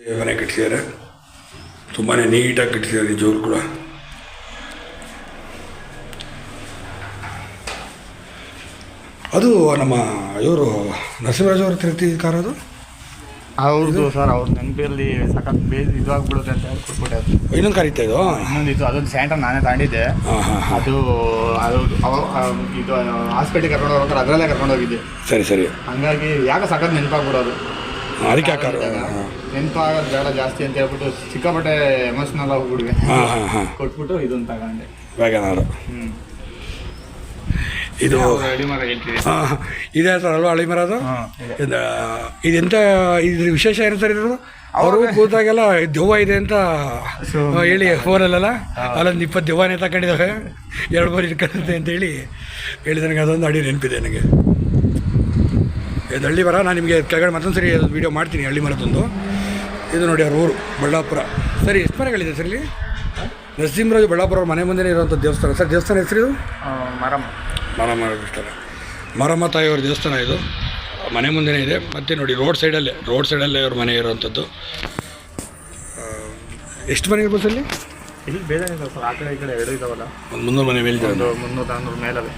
ಮನೆ ಕಟ್ಟಿಸಿದ್ದಾರೆ ತುಂಬಾ ನೀಟಾಗಿ ಕಟ್ಟಿಸಿದ್ದಾರೆ ಜೋರು ಕೂಡ. ಅದು ನಮ್ಮ ಇವರು ನರಸಿಂಹರಾಜ್ ಅವ್ರ ತಿರುತಿ ಕಾರ್ ಅದು? ಹೌದು ಸರ್ ಅವ್ರ ನೆನಪಲ್ಲಿ ಸಖತ್ ಬೇಸ್ ಇದಾಗ್ಬಿಡುತ್ತೆ ಅಂತ ಹೇಳಿ ಕೊಟ್ಬಿಟ್ಟೆ ಇನ್ನೊಂದು ಕರೀತಾ ಇದು? ಇನ್ನೊಂದು ಇತ್ತು ಅದೊಂದು ಸ್ಯಾಂಟರ್ ನಾನೇ ತಾಂಡಿದ್ದೆ ಅದು ಅದು ಇದು ಹಾಸ್ಪಿಟ್ಲಿಗೆ ಕರ್ಕೊಂಡು ಹೋಗ್ತಾರೆ ಅದರಲ್ಲೇ ಕರ್ಕೊಂಡು ಹೋಗಿದ್ದೆ. ಸರಿ ಸರಿ. ಹಂಗಾಗಿ ಯಾಕೆ ಸಖತ್ ನೆನಪಾಗ್ಬಿಡೋದು. ಅದಕ್ಕೆ ಆ ಕಾರು ಹಾಂ ನೆನಪಾಗೋದು ಬೇಡ ಜಾಸ್ತಿ ಅಂತ ಹೇಳ್ಬಿಟ್ಟು ಸಿಕ್ಕಾಪಟ್ಟೆ ಎಮೋಷ್ನಲ್ ಆಗ್ಬಿಡ್ವೆ ಹಾಂ ಹಾಂ ಹಾಂ. ಕೊಟ್ಬಿಟ್ಟು ಇದನ್ನ ತಗೊಂಡೆ. ವ್ಯಾಗನಾರು ಇದು ಹೇಳ್ತೀವಿ ಹಾಂ ಇದೆ ಸರ್ ಅಲ್ವಾ ಅಳಿಮರ ಅದು? ಇದೆಂತ ಇದ್ರ ವಿಶೇಷ ಏನು ಸರ್ ಅವ್ರಿಗೂ ಅವರು ಕೂತಾಗೆಲ್ಲ ದೆವ್ವ ಇದೆ ಅಂತ ಹೇಳಿ ಫೋನಲ್ಲೆಲ್ಲ. ಅಲ್ಲೊಂದು ಇಪ್ಪತ್ತು ದೆವ್ವನೇ ತಗೊಂಡಿದ್ದಾವೆ ಎರಡು ಬಾರಿ ಇಟ್ಕೊಂಡಂತೆ ಅಂತ ಹೇಳಿ ಹೇಳಿದ ನನಗೆ ಅದೊಂದು ಅಡಿ ನೆನಪಿದೆ ನನಗೆ. ಇದು ಹಳ್ಳಿ ಮರ ನಾನು ನಿಮಗೆ ಕೆಳಗಡೆ ಮತ್ತೊಂದು ಸರಿ ವೀಡಿಯೋ ಮಾಡ್ತೀನಿ ಹಳ್ಳಿ ಮರದೊಂದು ಇದು ನೋಡಿ ಅವ್ರ ಊರು ಬಳ್ಳಾಪುರ. ಸರಿ ಎಷ್ಟು ಮನೆಗಳಿದೆ ಸರ್ ಇಲ್ಲಿ? ನರಸಿಂಹರಾಜು ಬಳ್ಳಾಪುರ ಅವ್ರ ಮನೆ ಮುಂದೆ ಇರುವಂಥ ದೇವಸ್ಥಾನ. ಸರ್ ದೇವಸ್ಥಾನ ಹೆಸರು ಇದು? ಮರಮ್ಮ. ಮಾರಮ್ಮ ದೇವಸ್ಥಾನ. ಮರಮ್ಮ ತಾಯಿಯವ್ರ ದೇವಸ್ಥಾನ ಇದು. ಮನೆ ಮುಂದೆನೇ ಇದೆ. ಮತ್ತು ನೋಡಿ ರೋಡ್ ಸೈಡಲ್ಲೇ ರೋಡ್ ಸೈಡಲ್ಲೇ ಅವ್ರ ಮನೆ ಇರುವಂಥದ್ದು ಎಷ್ಟು ಮನೆ ಇರ್ಬೋದು ಅಲ್ಲಿ ಇಲ್ಲಿ? ಬೇರೆ ಇದೆ ಸರ್ ಆ ಕಡೆ ಈ ಕಡೆ ಎರಡು ಇದಾವಲ್ಲ. ಒಂದು ಮುನ್ನೂರು ಮನೆ ಮೇಲೆ ಮುನ್ನೂರು ನಾನ್ನೂರು ಮೇಲವೆ